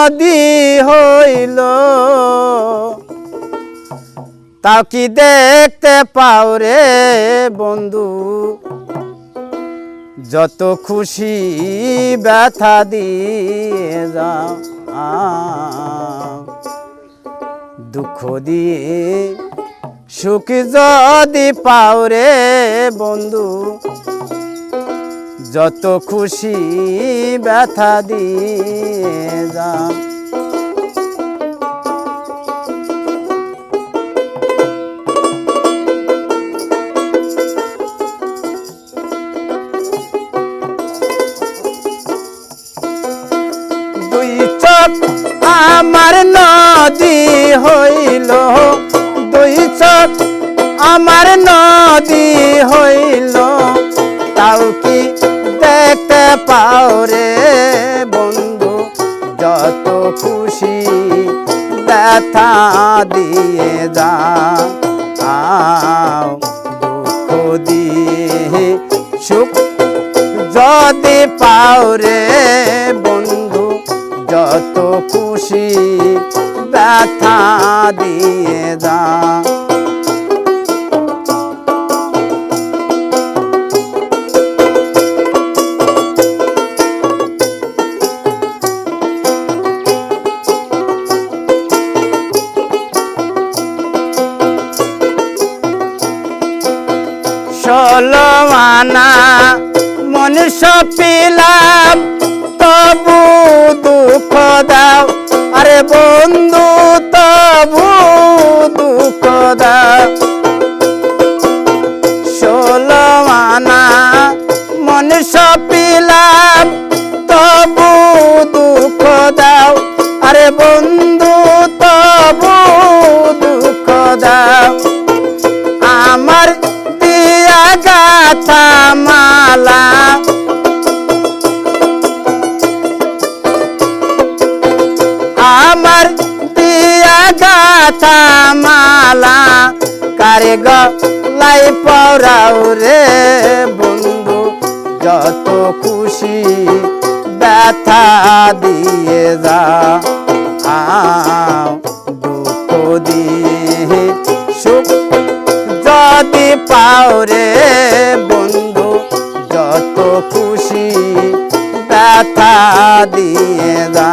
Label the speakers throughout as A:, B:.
A: নদী হইল। তাও কি দেখতে পাও রে বন্ধু? যত খুশি ব্যথা দিয়ে যাও। দুঃখ দিয়ে সুখ যদি পাও রে বন্ধু যত খুশি ব্যথা দিয়ে যা দুই চোখ আমার নদী হইল, দুই চোখ আমার নদী হইল। তাও কি দেখতে পাও রে বন্ধু, যত খুশি ব্যথা দিয়ে যা আও দুঃখ দিয়ে সুখ যদি পাও রে বন্ধু, যত খুশি ব্যথা দিয়ে যা ষোলো মনুষ্য পিলাম তবু দুঃখ দাও। আরে বন্ধু তবু দুঃখ দাও। ষোলো মনুষ্য পিলাম মালা আমার দিয়া গাথা মালা কারে গলাই পরাও রে বন্ধু যত খুশি ব্যথা দিয়ে যা যদি পাও রে বন্ধু যত খুশি ব্যথা দিয়ে দা।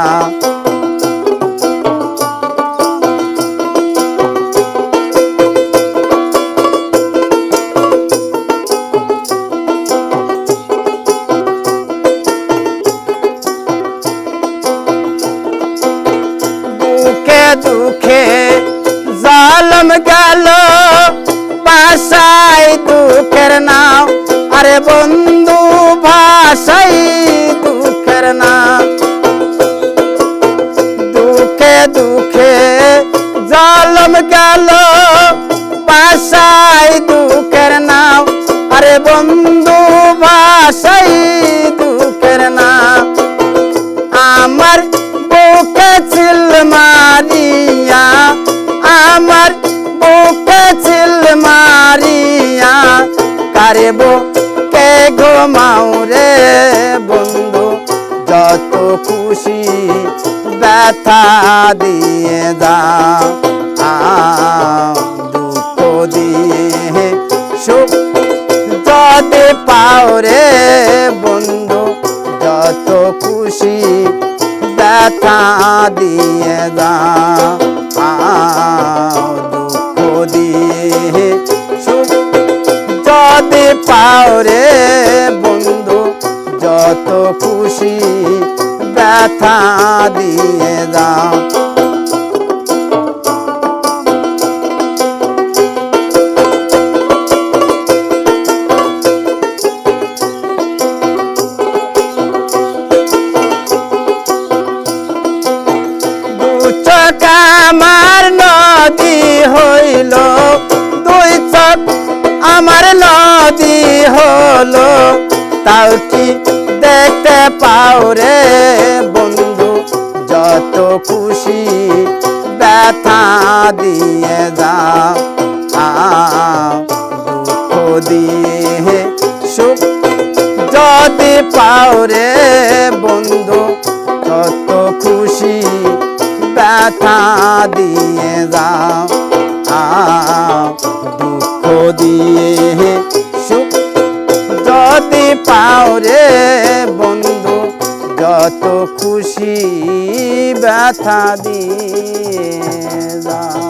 A: দুঃখে দুঃখে জালম গেল। ভাষাই দুঃখের নাম। আরে বন্ধু কারে কে ঘুমাও রে বন্ধু? যত খুশি ব্যথা দিয়ে দা দুঃখ দিয়ে সুখ যদি পাও রে বন্ধু, যত খুশি ব্যথা দিয়ে দা দুঃখ দিয়ে যদি পাও রে বন্ধু যত খুশি ব্যথা দিয়ে দাও। চোখ হলো, তাও কি দেখতে পাও রে বন্ধু? যত খুশি ব্যথা দিয়ে যা দুঃখ দিয়ে সুখ যদি পাও রে বন্ধু তত খুশি ব্যথা দিয়ে আও দুঃখ দিয়ে সুখ যদি পাও রে বন্ধু যত খুশি ব্যথা দিয়ে যা